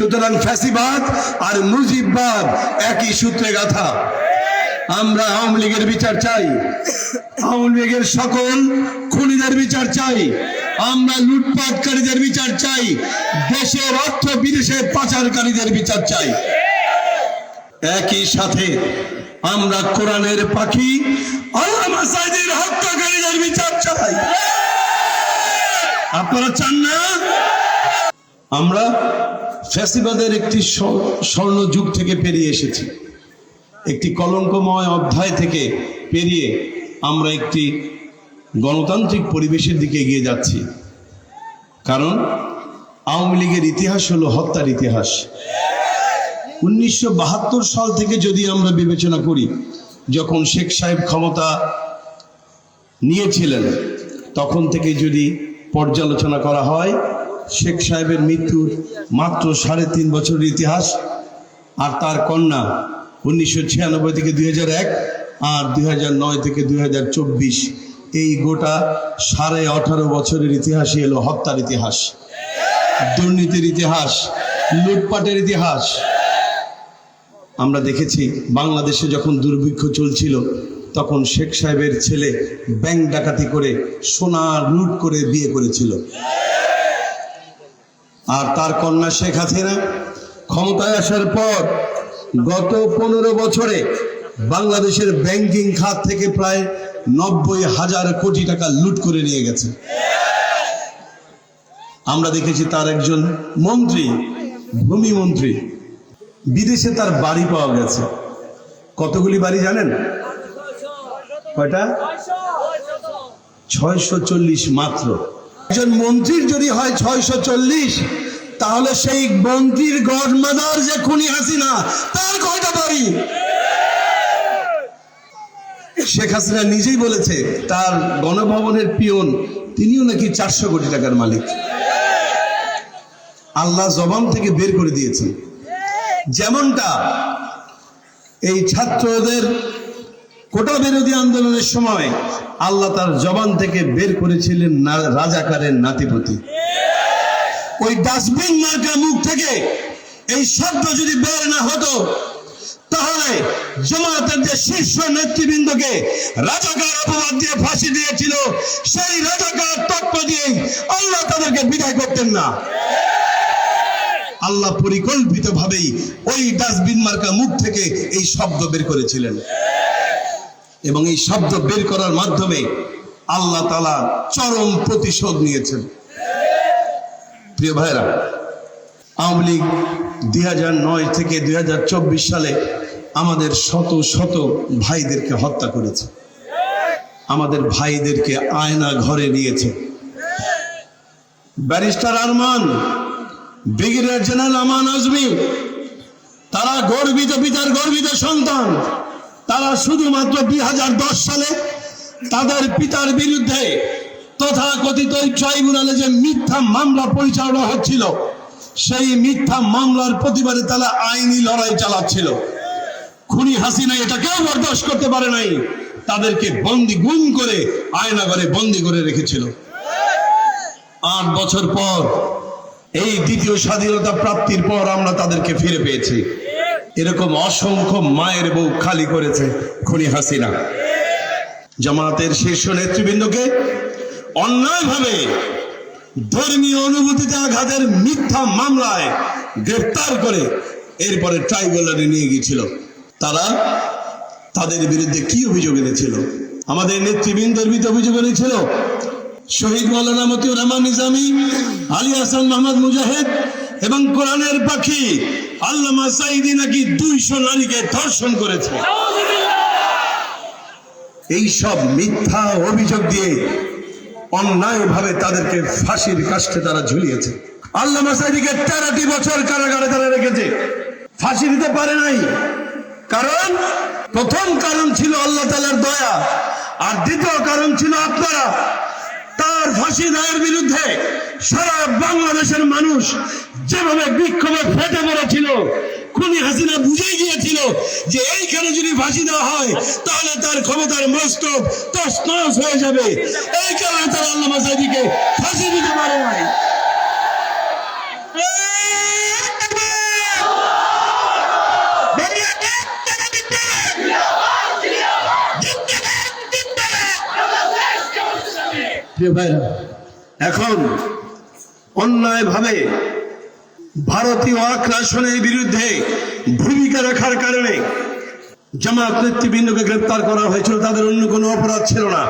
সুতরাং ফ্যাসিবাদ আর মুজিববাদ একই সূত্রে গাথা। আমরা আওয়ামী লীগের বিচার চাই, আওয়ামী লীগের সকল খুনিদের বিচার চাই, আমরা লুটপাটকারীদের বিচার চাই, দেশের অর্থ বিদেশে পাচারকারীদের বিচার চাই। একই সাথে আমরা কোরআনের পাখি হত্যাকারীদের বিচার চাই। আপনারা চান না? আমরা ফ্যাসিবাদের একটি স্ব- স্বর্ণ যুগ থেকে পেরিয়ে এসেছি। একটি কলঙ্কময় অধ্যায় থেকে পেরিয়ে আমরা একটি গণতান্ত্রিক পরিবেশের দিকে এগিয়ে যাচ্ছি। কারণ আওয়ামী লীগের ইতিহাস হলো হত্যার ইতিহাস। উনিশশো বাহাত্তর সাল থেকে যদি আমরা বিবেচনা করি, যখন শেখ সাহেব ক্ষমতা নিয়েছিলেন, তখন থেকে যদি পর্যালোচনা করা হয় শেখ সাহেবের মৃত্যুর মাত্র সাড়ে তিন বছরের ইতিহাস আর তার কন্যা উনিশশো ছিয়ানব্বই থেকে দুই আর দুই থেকে দুই হাজার চব্বিশ। এই গোটা সাড়ে আঠারো বছরের ইতিহাসই এলো হত্যার ইতিহাস। দুর্নীতির ইতিহাস, লুটপাটের ইতিহাস। আমরা দেখেছি বাংলাদেশে যখন দুর্ভিক্ষ চলছিল, তখন শেখ সাহেবের ছেলে ব্যাংক ডাকাতি করে সোনা লুট করে বিয়ে করেছিল। আর তার কন্যা শেখ হাসিনা ক্ষমতায় আসার পর গত পনেরো বছরে বাংলাদেশের ব্যাংকিং খাত থেকে প্রায় নব্বই হাজার কোটি টাকা লুট করে নিয়ে গেছে। আমরা দেখেছি তার একজন মন্ত্রী, ভূমি মন্ত্রী। বিদেশে তার বাড়ি পাওয়া গেছে। কতগুলি বাড়ি জানেন? কয়টা? ছয়শো চল্লিশ মাত্র। একজন মন্ত্রীর যদি হয় ছয়শো চল্লিশ, তাহলে সেই মন্ত্রীর গডমাদার যে খুনি হাসিনা, তার কয়টা বাড়ি? শেখ হাসিনা নিজেই বলেছে, তার গণভবনের পিয়ন, তিনিও নাকি চারশো কোটি টাকার মালিক। আল্লাহ জবান থেকে বের করে দিয়েছেন। যেমনটা এই ছাত্রদের কোটা বিরোধী আন্দোলনের সময় আল্লাহ তার জবান থেকে বের করেছিলেন রাজাকারের নাতিপতি। ওই ডাস্টবিন মার্কা মুখ থেকে এই শব্দ যদি বের না হতো, তাহলে জামাতের যে শীর্ষ নেতৃবৃন্দকে রাজাকার অপবাদ দিয়ে ফাঁসি দিয়েছিল, সেই রাজাকার তত্ত্ব দিয়ে আল্লাহ তাদেরকে বিদায় করতেন না। আল্লাহ পরিকল্পিত ভাবেই ওই ডাস্টবিন মার্কা মুখ থেকে এই শব্দ বের করেছিলেন। এবং এই শব্দ বের করার মাধ্যমে আল্লাহ তালা চরম প্রতিশোধ নিয়েছেন। প্রিয় ভাইরা আওয়ামী লীগ দুই থেকে দুই হাজার চব্বিশ সালে আমাদের শত শত ভাইদেরকে হত্যা করেছে। আমাদের ভাইদেরকে আয়না ঘরে নিয়েছে। Barrister Arman, brigadier general Aman Azmi, তারা গর্বিত পিতার গর্বিত সন্তান। তারা শুধুমাত্র দুই হাজার দশ সালে তাদের পিতার বিরুদ্ধে তথা কথিত ট্রাইব্যুনালে যে মিথ্যা মামলা পরিচালনা হচ্ছিল, সেই মিথ্যা মামলার প্রতিবাদে তারা আইনি লড়াই চালাচ্ছিল। খুনি হাসিনা এটা কেউ বরদাস্ত করতে পারে নাই। তাদেরকে বন্দি গুম করে আয়নাঘরে বন্দি করে রেখেছিল। আট বছর পর এই দ্বিতীয় স্বাধীনতা প্রাপ্তির পর আমরা তাদেরকে ফিরে পেয়েছি। এরকম অসংখ্য মায়ের বউ খালি করেছে খুনি হাসিনা। জামাতের শীর্ষ নেতৃবৃন্দকে অন্যায়ভাবে ধর্মীয় অনুভূতিতে আঘাতের মিথ্যা মামলায় গ্রেফতার করে এরপরে ট্রাইব্যুনালে নিয়ে গিয়েছিল। তারা তাদের বিরুদ্ধে কি অভিযোগ এনেছিল? আমাদের নেতৃবৃন্দের বিরুদ্ধে অভিযোগ এনেছিল শহীদ মৌলানা মতিউর রহমান নিজামী, আলী হাসান মোহাম্মদ মুজাহিদ এবং কোরআনের পাখি আল্লামা সাইদি নাকি দুইশো নারীকে ধর্ষণ করেছে? এই সব মিথ্যা অভিযোগ দিয়ে অন্যায়ভাবে তাদেরকে ফাঁসির কাষ্ঠে তারা ঝুলিয়েছে। আল্লামা সাইদিকে তেরোটি বছর কারাগারে তারা রেখেছে। ফাঁসি দিতে পারে নাই। কারণ, প্রথম কারণ ছিল আল্লাহ তালার দয়া, আর দ্বিতীয় কারণ ছিল আপনারা। ফাঁসি দেওয়ার বিরুদ্ধে সারা বাংলাদেশের মানুষ যেভাবে বিক্ষোভে ফেটে পড়েছিল, খুনি হাসিনা বুঝে গিয়েছিল যে এইখানে যদি ফাঁসি দেওয়া হয়, তাহলে তার ক্ষমতার মস্তক তস হয়ে যাবে। এই কারণে তারা আল্লাহ ফাঁসি দিতে পারে নাই। প্রিয় ভাইরা, এখন অন্যায়ভাবে ভারতীয় আগ্রাসনের বিরুদ্ধে ভূমিকা রাখার কারণে জামাত নেতৃবৃন্দকে গ্রেপ্তার করা হয়েছিল। তাদের অন্য কোনো অপরাধ ছিল না।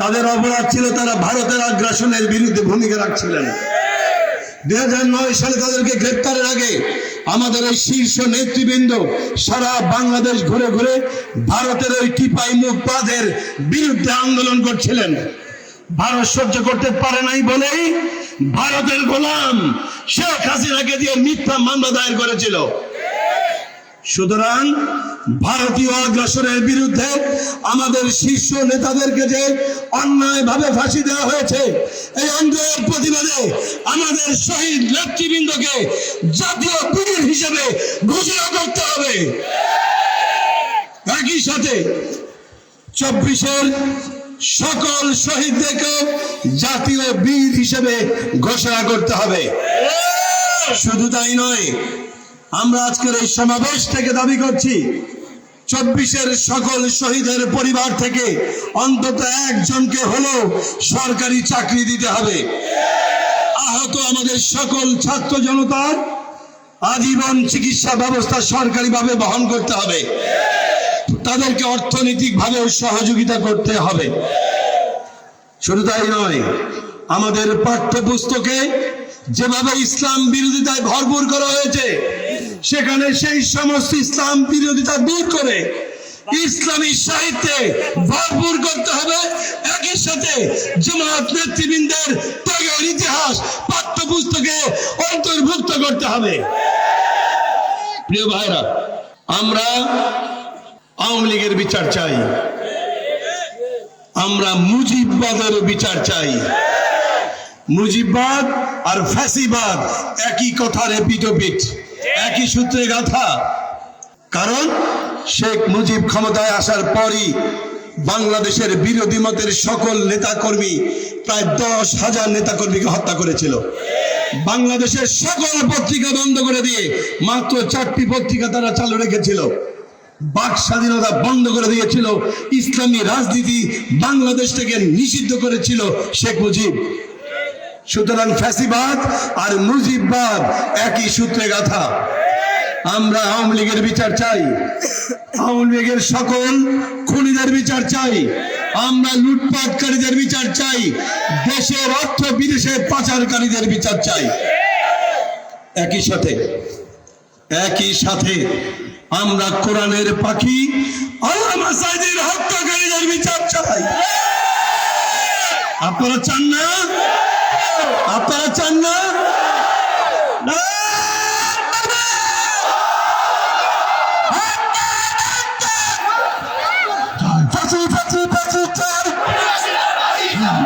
তাদের অপরাধ ছিল তারা ভারতের আগ্রাসনের বিরুদ্ধে ভূমিকা রাখছিলেন। দুই হাজার নয় সালে তাদেরকে গ্রেপ্তারের আগে আমাদের এই শীর্ষ নেতৃবৃন্দ সারা বাংলাদেশ ঘুরে ঘুরে ভারতের ওই টিপাই মুখ বিরুদ্ধে আন্দোলন করছিলেন। ভারত সহ্য করতে পারে নাই বলেই ভারতের গোলাম শেখ হাসিনাকে দিয়ে মিথ্যা মামলা দায়ের করেছিল। সুতরাং ভারতীয় আগ্রাসনের বিরুদ্ধে আমাদের শীর্ষ নেতাদেরকে যে অন্যায় ভাবে ফাঁসি দেওয়া হয়েছে, এই অন্যায়ের প্রতিবাদে আমাদের শহীদ নেতৃবৃন্দকে জাতীয় বীর হিসেবে ঘোষণা করতে হবে। একই সাথে চব্বিশের সকল শহীদদেরকে জাতীয় বীর হিসেবে ঘোষণা করতে হবে। শুধু তাই নয়, আমরা আজকের এই সমাবেশ থেকে দাবি করছি, চব্বিশের সকল শহীদের পরিবার থেকে অন্তত একজনকে হলেও সরকারি চাকরি দিতে হবে। আহত আমাদের সকল ছাত্র জনতার আজীবন চিকিৎসা ব্যবস্থা সরকারিভাবে বহন করতে হবে। তাদেরকে অর্থনৈতিকভাবে সহযোগিতা করতে হবে। শুধু তাই নয়, আমাদের পাঠ্যপুস্তকে যেভাবে ইসলাম বিরোধিতায় ভরপুর করা হয়েছে, সেখানে সেই সমস্ত ইসলাম বিরোধিতা দূর করে ইসলামী সাহিত্যে ভরপুর করতে হবে। একই সাথে জামাত নেতৃবৃন্দের ত্যাগের ইতিহাস পাঠ্যপুস্তকে অন্তর্ভুক্ত করতে হবে। প্রিয় ভাইরা, আমরা আওয়ামী লীগের বিচার চাই। আমরা মুজিববাদের বিচার চাই। মুজিববাদ আর ফ্যাসিবাদ একই কথার এপিটোপিট একই সূত্রে গাথা। কারণ শেখ মুজিব ক্ষমতায় আসার পরই বাংলাদেশের বিরোধী মতের সকল নেতাকর্মী প্রায় দশ হাজার নেতাকর্মীকে হত্যা করেছিল। বাংলাদেশের সকল পত্রিকা বন্ধ করে দিয়ে মাত্র চারটি পত্রিকা তারা চালু রেখেছিল। বাক স্বাধীনতা বন্ধ করে দিয়েছিল। ইসলামী রাজনীতি বাংলাদেশ থেকে নিষিদ্ধ করেছিল শেখ মুজিব। সুতরাং ফ্যাসিবাদ আর মুজিববাদ একই সূত্রে গাথা। আমরা আওয়ামী লীগের বিচার চাই। আওয়ামী লীগের সকল খুনিদের বিচার চাই। আমরা লুটপাটকারীদের বিচার চাই। দেশের অর্থ বিদেশে পাচারকারীদের বিচার চাই। একই সাথে একই সাথে আমরা কোরআনের পাখি আল্লামা সাইদের হত্যাকারীদের বিচার চাই আপনারা চান না আপনারা চান না না! ফাঁসি, ফাঁসি, ফাঁসি চাই।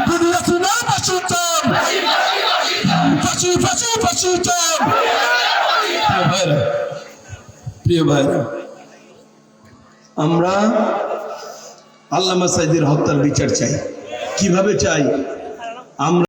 দুনিয়া শুনে ফাঁসি চাই। ফাঁসি, ফাঁসি, ফাঁসি চাই। প্রিয় ভাইরা, প্রিয় ভাইরা আমরা আল্লামা সাইদের হত্যার বিচার চাই। কীভাবে চাই? আমরা